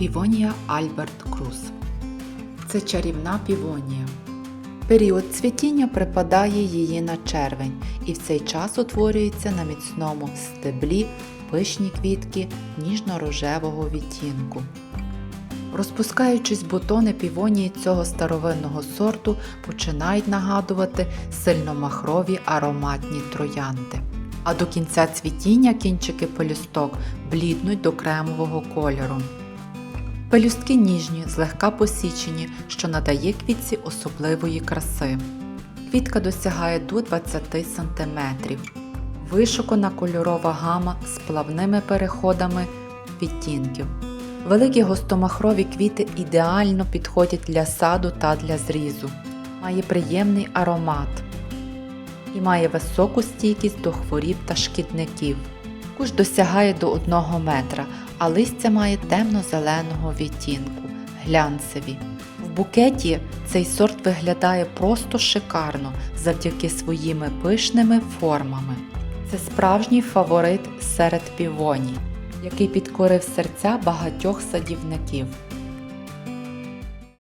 Півонія Альберт Круз. Це чарівна півонія. Період цвітіння припадає її на червень, і в цей час утворюється на міцному стеблі пишні квітки ніжно-рожевого відтінку. Розпускаючись бутони півонії цього старовинного сорту починають нагадувати сильномахрові ароматні троянди. А до кінця цвітіння кінчики пелюсток бліднуть до кремового кольору. Пелюстки ніжні, злегка посічені, що надає квітці особливої краси. Квітка досягає до 20 см. Вишукана кольорова гама з плавними переходами відтінків. Великі гостомахрові квіти ідеально підходять для саду та для зрізу. Має приємний аромат і має високу стійкість до хворіб та шкідників. Куш досягає до 1 метра, а листя має темно-зеленого відтінку, глянцеві. В букеті цей сорт виглядає просто шикарно завдяки своїми пишними формами. Це справжній фаворит серед півоній, який підкорив серця багатьох садівників.